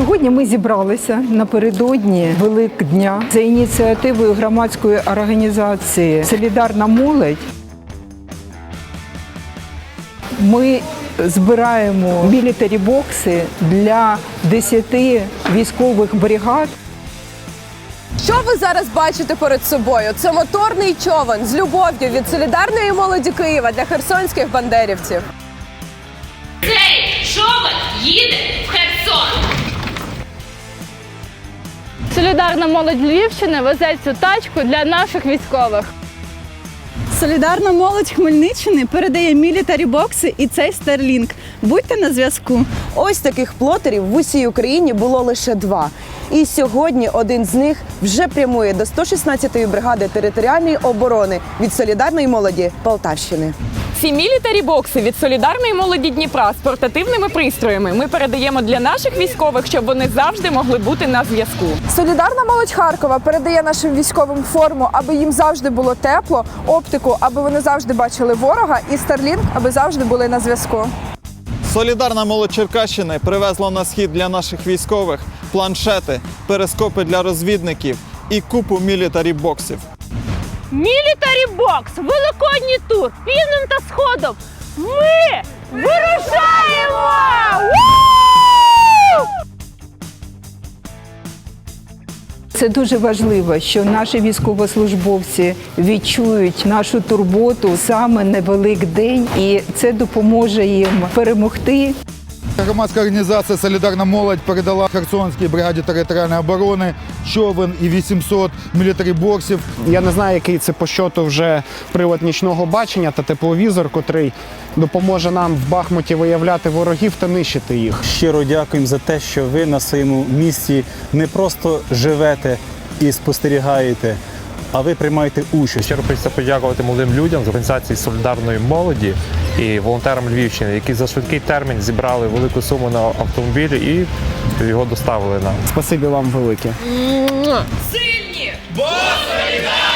Сьогодні ми зібралися напередодні Великдня за ініціативою громадської організації Солідарна молодь. Ми збираємо мілітарі бокси для 10 військових бригад. Що ви зараз бачите перед собою? Це моторний човен з любов'ю від солідарної молоді Києва для херсонських бандерівців. Цей човен їде в Херсон. Солідарна молодь Львівщини везе цю тачку для наших військових. Солідарна молодь Хмельниччини передає мілітарі бокси і цей Старлінг. Будьте на зв'язку. Ось таких плотерів в усій Україні було лише два. І сьогодні один з них вже прямує до 116-ї бригади територіальної оборони від солідарної молоді Полтавщини. Ці мілітарі бокси від солідарної молоді Дніпра з портативними пристроями ми передаємо для наших військових, щоб вони завжди могли бути на зв'язку. Солідарна молодь Харкова передає нашим військовим форму, аби їм завжди було тепло, оптику, аби вони завжди бачили ворога, і Старлінг, аби завжди були на зв'язку. Солідарна молодь Черкащини привезла на схід для наших військових планшети, перископи для розвідників і купу мілітарі боксів. Мілітарі бокс, великодній тур, півним та сходом. Ми вирушаємо! Це дуже важливо, що наші військовослужбовці відчують нашу турботу саме на Великдень, і це допоможе їм перемогти. Громадська організація Солідарна молодь передала Херсонській бригаді територіальної оборони човен і 800 мілітарі боксів. Я не знаю, який це по щоту вже прилад нічного бачення та тепловізор, котрий допоможе нам в Бахмуті виявляти ворогів та нищити їх. Щиро дякуємо за те, що ви на своєму місці не просто живете і спостерігаєте, а ви приймаєте участь. Щиро хочеться подякувати молодим людям з організації солідарної молоді і волонтерам Львівщини, які за швидкий термін зібрали велику суму на автомобілі і його доставили нам. Спасибі вам велике. Сильні! Бо солідарні!